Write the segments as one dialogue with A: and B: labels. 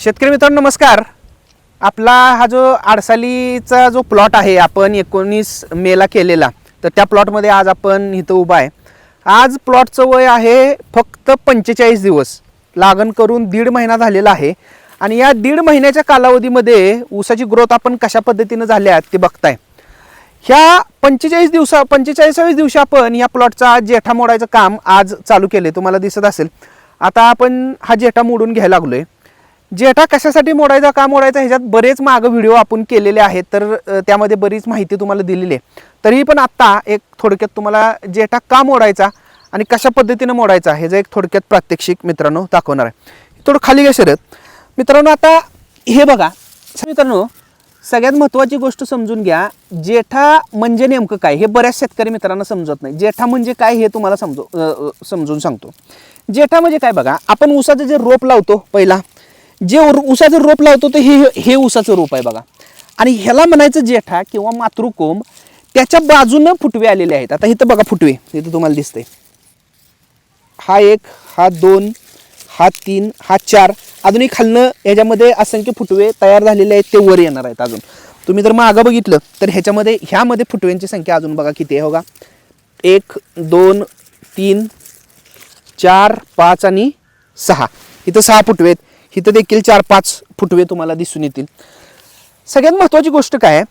A: शेतकरी मित्रांनो नमस्कार. आपला हा जो आडसालीचा जो प्लॉट आहे आपण एकोणीस मेला केलेला तर त्या प्लॉटमध्ये आज आपण इथं उभा आहे. आज प्लॉटचं वय आहे फक्त पंचेचाळीस दिवस. लागण करून दीड महिना झालेला आहे. आणि या दीड महिन्याच्या कालावधीमध्ये ऊसाची ग्रोथ आपण कशा पद्धतीनं झाल्या ते बघताय. ह्या पंचेचाळीस दिवसा पंचेचाळीसाव्या दिवशी आपण या प्लॉटचा जेठा मोडायचं काम आज चालू केले तुम्हाला दिसत असेल. आता आपण हा जेठा मोडून घ्यायला लागलो आहे जेठा कशासाठी मोडायचा का मोडायचा ह्याच्यात बरेच मागं व्हिडिओ आपण केलेले आहेत. तर त्यामध्ये बरीच माहिती तुम्हाला दिलेली आहे. तरीही पण आत्ता एक थोडक्यात तुम्हाला जेठा का मोडायचा आणि कशा पद्धतीनं मोडायचा ह्याचं एक थोडक्यात प्रात्यक्षिक मित्रांनो दाखवणार आहे. थोडं खाली घ्या शरद. मित्रांनो आता हे बघा. मित्रांनो सगळ्यात महत्त्वाची गोष्ट समजून घ्या जेठा म्हणजे नेमकं काय? हे बऱ्याच शेतकरी मित्रांना समजत नाही. जेठा म्हणजे काय हे तुम्हाला समजू समजून सांगतो. जेठा म्हणजे काय बघा आपण ऊसाचं जे रोप लावतो पहिला जे उसाचं रोप लावतो ते हे हे उसाचं रोप आहे बघा. आणि ह्याला म्हणायचं जेठा किंवा मातृकोंब त्याच्या बाजूनं फुटवे आलेले आहेत. आता इथं बघा फुटवे इथं तुम्हाला दिसतंय. हा एक हा दोन हा तीन हा चार. अजूनही खालनं याच्यामध्ये असंख्य फुटवे तयार झालेले आहेत ते वर येणार आहेत अजून. तुम्ही जर मागं बघितलं तर ह्याच्यामध्ये ह्यामध्ये फुटव्यांची संख्या अजून बघा किती आहे हो का? एक दोन तीन चार पाच आणि सहा. इथं सहा फुटवे आहेत. इथं देखील चार पाच फुटवे तुम्हाला दिसून येतील. सगळ्यात महत्त्वाची गोष्ट काय आहे?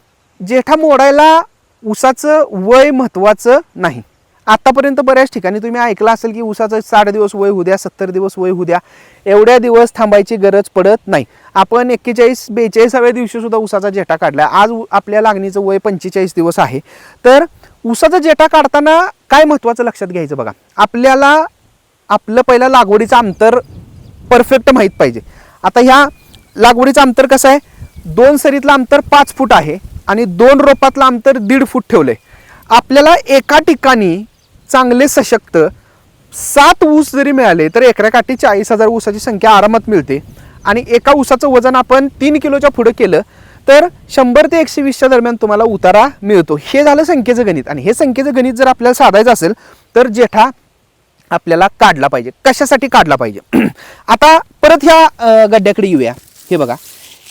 A: जेठा मोडायला ऊसाचं वय महत्त्वाचं नाही. आत्तापर्यंत बऱ्याच ठिकाणी तुम्ही ऐकलं असेल की ऊसाचं साठ दिवस वय होऊ द्या सत्तर दिवस वय होऊ द्या एवढ्या दिवस थांबायची गरज पडत नाही. आपण एक्केचाळीस बेचाळीसाव्या दिवशीसुद्धा उसाचा ऊसाचा जेठा काढला. आज उ- आपल्या लागणीचं वय पंचेचाळीस दिवस आहे. तर ऊसाचा जेठा काढताना काय महत्त्वाचं लक्षात घ्यायचं बघा. आपल्याला आपलं पहिलं लागवडीचं अंतर परफेक्ट माहीत पाहिजे. आता ह्या लागवडीचं अंतर कसं आहे? दोन सरीतलं अंतर पाच फूट आहे आणि दोन रोपातलं अंतर दीड फूट ठेवलं आहे आपल्याला एका ठिकाणी चांगले सशक्त सात ऊस जरी मिळाले तर एकऱ्याकाठी चाळीस हजार ऊसाची संख्या आरामात मिळते. आणि एका ऊसाचं वजन आपण तीन किलोच्या पुढं केलं तर शंभर ते एकशे वीसच्या दरम्यान तुम्हाला उतारा मिळतो. हे झालं संख्येचं गणित. आणि हे संख्येचं गणित जर आपल्याला साधायचं असेल तर जेठा आपल्याला काढला पाहिजे. कशासाठी काढला पाहिजे? आता परत ह्या गड्ड्याकडे येऊया. हे बघा.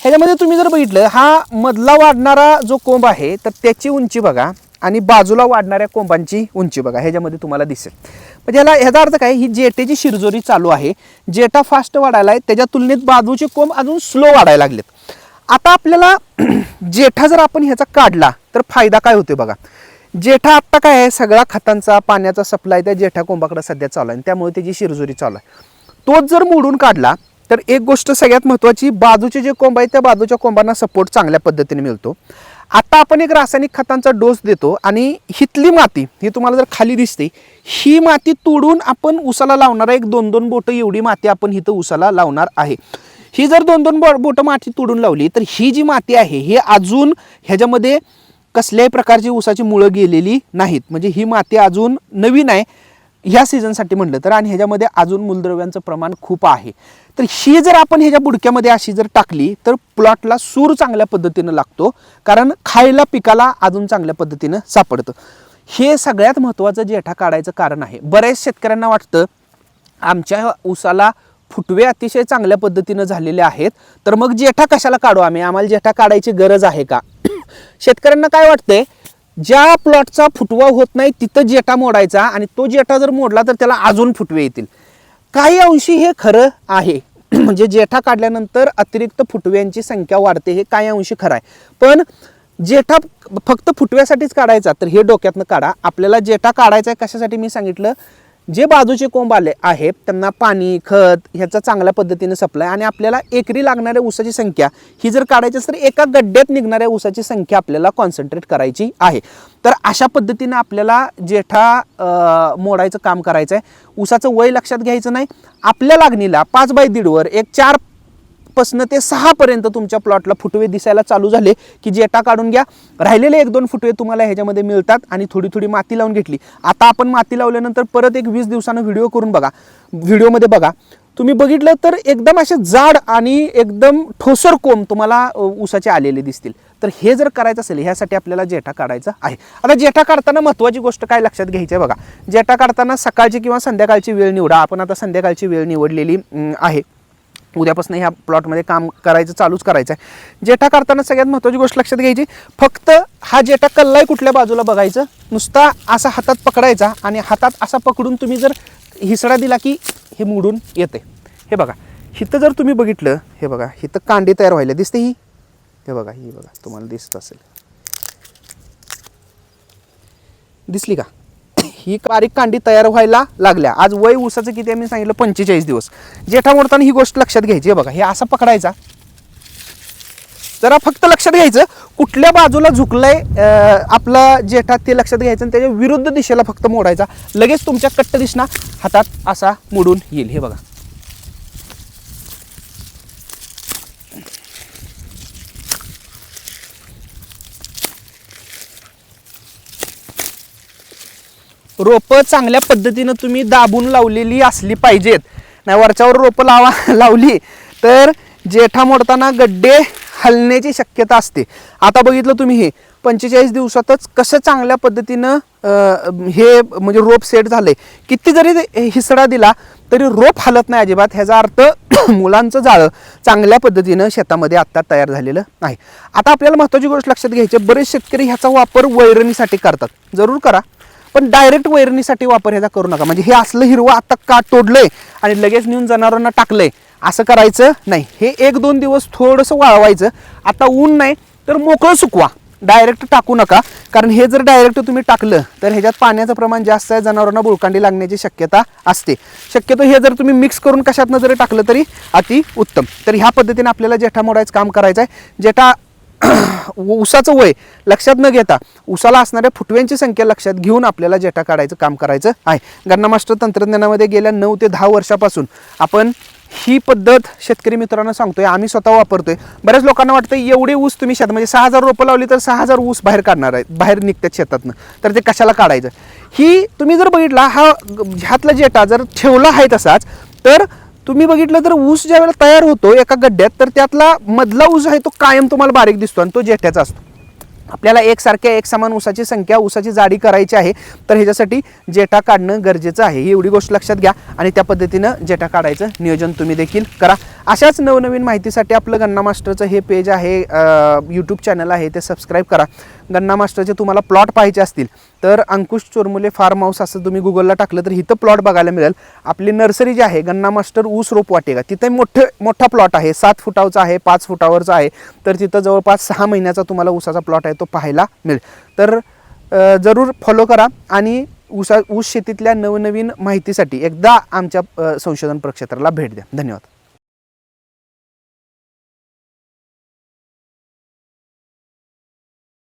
A: ह्याच्यामध्ये तुम्ही जर बघितलं हा मधला वाढणारा जो कोंब आहे तर त्याची उंची बघा आणि बाजूला वाढणाऱ्या कोंबांची उंची बघा. ह्याच्यामध्ये तुम्हाला दिसेल. म्हणजे ह्याला ह्याचा अर्थ काय? ही जेटेची शिरजोरी चालू आहे. जेटा फास्ट वाढायला आहे. त्याच्या तुलनेत बाजूचे कोंब अजून स्लो वाढायला लागलेत. आता आपल्याला जेठा जर आपण ह्याचा काढला तर फायदा काय होतो बघा? जेठा आत्ता काय आहे? सगळा खतांचा पाण्याचा सप्लाय त्या जेठा कोंबाकडे सध्या चालू आहे. आणि त्यामुळे त्याची शिरजुरी चालू आहे. तोच जर मोडून काढला तर एक गोष्ट सगळ्यात महत्त्वाची बाजूचे जे कोंब आहेत त्या बाजूच्या कोंबांना सपोर्ट चांगल्या पद्धतीने मिळतो. आता आपण एक रासायनिक खतांचा डोस देतो आणि हितली माती ही तुम्हाला जर खाली दिसते ही माती तोडून आपण उसाला लावणार एक दोन दोन बोटं एवढी माती आपण इथं उसाला लावणार आहे. ही जर दोन दोन बो बोटं माती तोडून लावली तर ही जी माती आहे ही अजून ह्याच्यामध्ये कसल्याही प्रकारची ऊसाची मुळं गेलेली नाहीत. म्हणजे ही माती अजून नवीन आहे. ह्या सीझनसाठी म्हटलं तर आणि ह्याच्यामध्ये अजून मूलद्रव्यांचं प्रमाण खूप आहे. तर ही जर आपण ह्याच्या बुडक्यामध्ये अशी जर टाकली तर प्लॉटला सूर चांगल्या पद्धतीनं लागतो. कारण खायला पिकाला अजून चांगल्या पद्धतीनं सापडतं. हे सगळ्यात महत्त्वाचं जेठा काढायचं कारण आहे. बऱ्याच शेतकऱ्यांना वाटतं आमच्या ऊसाला फुटवे अतिशय चांगल्या पद्धतीनं झालेले आहेत. तर मग जेठा कशाला काढू आम्ही? आम्हाला जेठा काढायची गरज आहे का? शेतकऱ्यांना काय वाटतंय? ज्या प्लॉटचा फुटवा होत नाही तिथं जेठा मोडायचा आणि तो जेठा जर मोडला तर त्याला अजून फुटवे येतील. काही अंशी हे खरं आहे. म्हणजे जेठा काढल्यानंतर अतिरिक्त फुटव्यांची संख्या वाढते हे काही अंशी खरं आहे. पण जेठा फक्त फुटव्यासाठीच काढायचा तर हे डोक्यातनं काढा. आपल्याला जेठा काढायचा आहे कशासाठी मी सांगितलं? जे बाजूचे कोंब आले आहेत त्यांना पाणी खत ह्याचा चांगल्या पद्धतीने सप्लाय आणि आपल्याला एकरी लागणाऱ्या ऊसाची संख्या ही जर काढायची असेल तर एका गड्ड्यात निघणाऱ्या ऊसाची संख्या आपल्याला कॉन्सन्ट्रेट करायची आहे. तर अशा पद्धतीने आपल्याला जेठा मोडायचं काम करायचं आहे ऊसाचं वय लक्षात घ्यायचं नाही. आपल्या लागणीला पाच बाय दीडवर एक चार पासनं ते सहापर्यंत तुमच्या प्लॉटला फुटवे दिसायला चालू झाले की जेटा काढून घ्या. राहिलेले एक दोन फुटवे तुम्हाला ह्याच्यामध्ये मिळतात आणि थोडी थोडी माती लावून घेतली. आता आपण माती लावल्यानंतर परत एक वीस दिवसानं व्हिडिओ करून बघा. व्हिडिओमध्ये बघा. तुम्ही बघितलं तर एकदम असे जाड आणि एकदम ठोसर कोंब तुम्हाला ऊसाचे आलेले दिसतील. तर हे जर करायचं असेल ह्यासाठी आपल्याला जेठा काढायचा आहे. आता जेठा काढताना महत्त्वाची गोष्ट काय लक्षात घ्यायची आहे बघा. जेठा काढताना सकाळची किंवा संध्याकाळची वेळ निवडा. आपण आता संध्याकाळची वेळ निवडलेली आहे. उद्यापासून ह्या प्लॉटमध्ये काम करायचं चालूच करायचं आहे. जेठा करताना सगळ्यात महत्त्वाची गोष्ट लक्षात घ्यायची फक्त हा जेठा कल्लाय कुठल्या बाजूला बघायचं नुसता असा हातात पकडायचा आणि हातात असा पकडून तुम्ही जर हिसडा दिला की हे मोडून येते हे बघा हिथं जर तुम्ही बघितलं हे बघा हिथं कांडी तयार व्हायला दिसते ही. हे बघा ही बघा तुम्हाला दिसत असेल. दिसली का? ही बारीक कांडी तयार व्हायला लागल्या. आज वय ऊसाचं किती आम्ही मी सांगितलं? पंचेचाळीस दिवस. जेठा मोडताना ही गोष्ट लक्षात घ्यायची बघा. हे असं पकडायचा. जरा फक्त लक्षात घ्यायचं. कुठल्या बाजूला झुकलंय आपला जेठा ते लक्षात घ्यायचं आणि त्याच्या विरुद्ध दिशेला फक्त मोडायचा. लगेच तुमच्या कट्ट दिसना हातात असा मोडून येईल. हे बघा. रोपं चांगल्या पद्धतीनं तुम्ही दाबून लावलेली असली पाहिजेत. नाही वरच्यावर रोपं लावा लावली तर जेठा मोडताना गड्डे हलण्याची शक्यता असते. आता बघितलं तुम्ही हे पंचेचाळीस दिवसातच कसं चांगल्या पद्धतीनं हे म्हणजे रोप सेट झालंय. किती जरी हिसडा दिला तरी रोप हलत नाही अजिबात. ह्याचा अर्थ मुलांचं जाळं चांगल्या पद्धतीनं शेतामध्ये आत्ता तयार झालेलं आहे आता आपल्याला महत्त्वाची गोष्ट लक्षात घ्यायची आहे, बरेच शेतकरी ह्याचा वापर वैरणीसाठी करतात. जरूर करा. पण डायरेक्ट वैरणीसाठी वापर ह्याचा करू नका. म्हणजे हे असलं हिरवं आता का तोडलंय आणि लगेच नेऊन जनावरांना टाकलंय. असं करायचं नाही. हे एक दोन दिवस थोडंसं वाळवायचं. आता ऊन नाही तर मोकळं सुकवा. डायरेक्ट टाकू नका. कारण हे जर डायरेक्ट तुम्ही टाकलं तर ह्याच्यात पाण्याचं प्रमाण जास्त आहे जनावरांना बुळकांडी लागण्याची शक्यता असते. शक्यतो हे जर तुम्ही मिक्स करून कशातनं जरी टाकलं तरी अति उत्तम तर ह्या पद्धतीने आपल्याला जेठा मोडायचं काम करायचं आहे जेठा ऊसाचं वय लक्षात न घेता ऊसाला असणाऱ्या फुटव्यांची संख्या लक्षात घेऊन आपल्याला जेटा काढायचं काम करायचं आहे. गन्नामास्टर तंत्रज्ञानामध्ये गेल्या नऊ ते दहा वर्षापासून आपण ही पद्धत शेतकरी मित्रांना सांगतोय आम्ही स्वतः वापरतोय. बऱ्याच लोकांना वाटतं एवढे ऊस तुम्ही शेतात म्हणजे सहा हजार रोपं लावली तर सहा हजार ऊस बाहेर काढणार आहे बाहेर निघतात शेतातनं. तर ते कशाला काढायचं? ही तुम्ही जर बघितला हा ह्यातला जेटा जर ठेवला आहे तसाच तर तुम्ही बघितलं तर ऊस ज्या वेळेला तयार होतो एका गड्ड्यात तर त्यातला मधला ऊस आहे तो कायम तुम्हाला बारीक दिसतो आणि तो जेठ्याचा असतो. आपल्याला एकसारख्या एक समान ऊसाची संख्या ऊसाची जाडी करायची आहे तर ह्याच्यासाठी जेटा काढणं गरजेचं आहे. ही एवढी गोष्ट लक्षात घ्या आणि त्या पद्धतीनं जेटा काढायचं नियोजन तुम्ही देखील करा. अशाच नवनवीन माहितीसाठी आपलं गन्ना मास्टरचं हे पेज आहे यूट्यूब चॅनल आहे ते सबस्क्राईब करा. गन्ना मास्टरचे तुम्हाला प्लॉट पाहिजे असतील तर अंकुश चोरमुले फार्म हाऊस असं तुम्ही गुगलला टाकलं तर इथं प्लॉट बघायला मिळेल. आपली नर्सरी जी आहे गन्ना मास्टर ऊस रोप वाटेगा. तिथे मोठे मोठा प्लॉट आहे सात फुटावचा आहे पाच फुटावरचा आहे तर तिथं जवळपास सहा महिन्याचा तुम्हाला ऊसाचा प्लॉट आहे तो पाहायला मिळेल. तर जरूर फॉलो करा आणि ऊसा ऊस शेतीतल्या नवनवीन माहितीसाठी एकदा आमच्या संशोधन प्रक्षेत्राला भेट द्या. धन्यवाद.